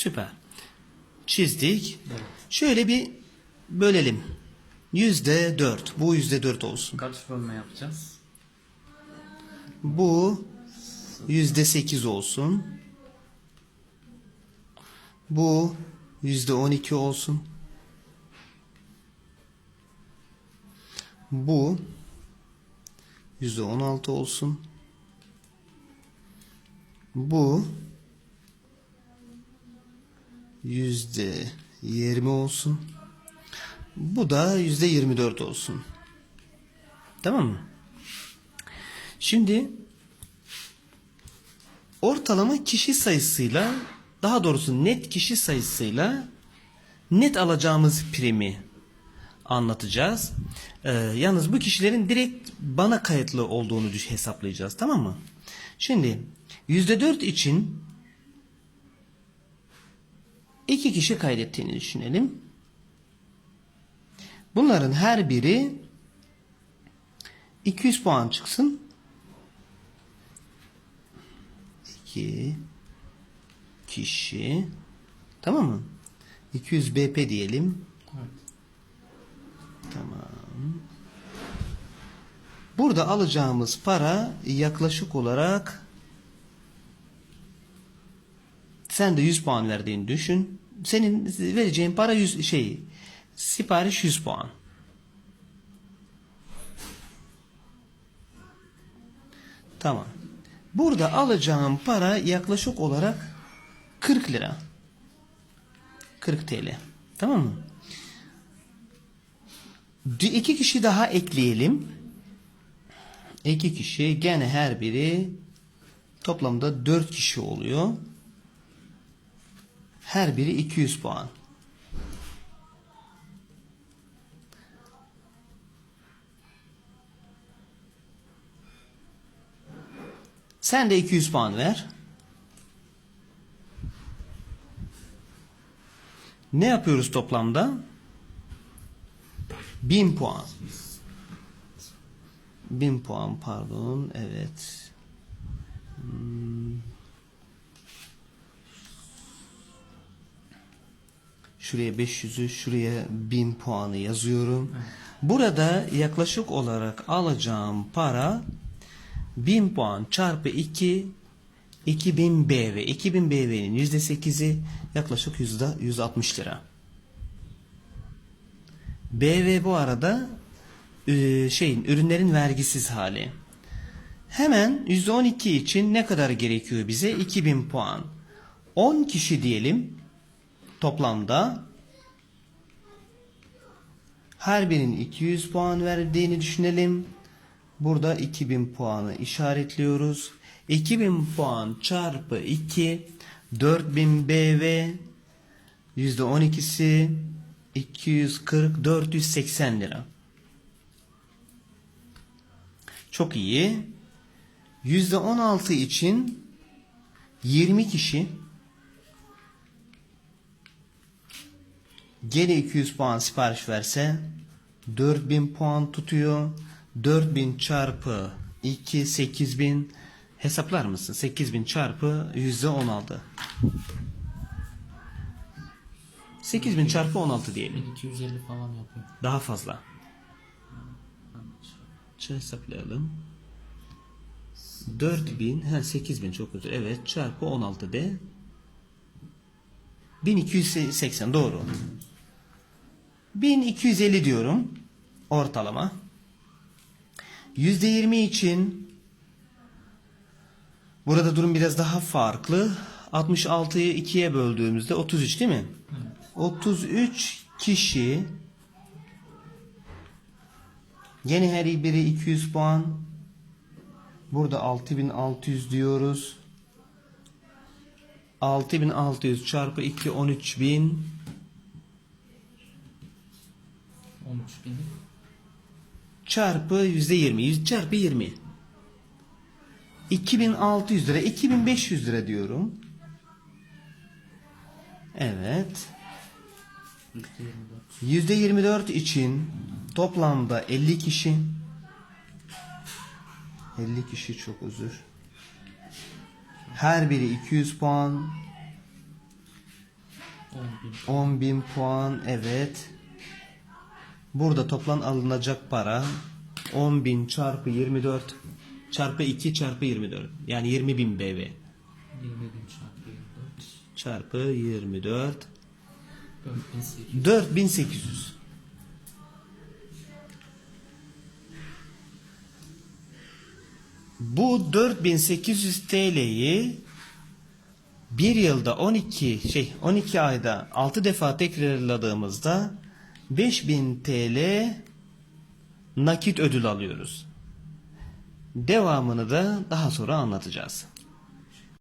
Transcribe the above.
Süper. Çizdik. Evet. Şöyle bir bölelim. Yüzde dört. Bu yüzde dört olsun. Kaç bölme yapacağız? Bu yüzde sekiz olsun. Bu yüzde on iki olsun. Bu yüzde on altı olsun. Bu yüzde yirmi olsun. Bu da yüzde yirmi dört olsun. Tamam mı? Şimdi ortalama kişi sayısıyla daha doğrusu net kişi sayısıyla net alacağımız primi anlatacağız. Ee, yalnız bu kişilerin direkt bana kayıtlı olduğunu hesaplayacağız tamam mı? Şimdi %4 için iki kişi kaydettiğini düşünelim. Bunların her biri 200 puan çıksın. 2 kişi tamam mı? 200 BP diyelim. Evet. Tamam. Burada alacağımız para yaklaşık olarak sen de 100 puan verdiğini düşün. Senin vereceğin para 100 şey sipariş 100 puan. Tamam. Burada alacağım para yaklaşık olarak 40 lira. 40 TL. Tamam mı? İki kişi daha ekleyelim. İki kişi gene her biri toplamda 4 kişi oluyor. Her biri 200 puan. Sen de 200 puan ver. Ne yapıyoruz toplamda? 1000 puan. 1000 puan pardon. Evet. Hmm. Şuraya 500'ü, şuraya 1000 puanı yazıyorum. Burada yaklaşık olarak alacağım para 1000 puan çarpı 2 2000 BV. 2000 BV'nin %8'i yaklaşık %160 lira. BV bu arada e, şeyin ürünlerin vergisiz hali. Hemen %12 için ne kadar gerekiyor bize? 2000 puan. 10 kişi diyelim toplamda her birinin 200 puan verdiğini düşünelim. Burada 2000 puanı işaretliyoruz. 2000 puan çarpı 2 4000 BV %12'si 240 480 lira. Çok iyi. %16 için 20 kişi gene 200 puan sipariş verse 4000 puan tutuyor. 4000 çarpı 2 8000 hesaplar mısın? 8000 çarpı %16. 8000 çarpı 16 diyelim. 1250 falan yapıyor. Daha fazla. Şöyle hesaplayalım. 4000, ha 8000 çok özür. Evet, çarpı 16 de 1280 doğru. 1250 diyorum ortalama. %20 için burada durum biraz daha farklı. 66'yı 2'ye böldüğümüzde 33 değil mi? 33 kişi Gene her biri 200 puan. Burada 6600 diyoruz. 6600 çarpı 2 13000 13000. çarpı %20 100 çarpı 20 2600 lira 2500 lira diyorum. Evet. %24. %24 için toplamda 50 kişi 50 kişi çok özür. Her biri 200 puan 10 bin. 10.000 puan evet. Burada toplam alınacak para 10.000 çarpı 24 çarpı 2 çarpı 24. Yani 20.000 BV 20 bin çarpı 24. çarpı 24 4800. 4800. Bu 4800 TL'yi bir yılda 12 şey 12 ayda 6 defa tekrarladığımızda 5000 TL nakit ödül alıyoruz. Devamını da daha sonra anlatacağız.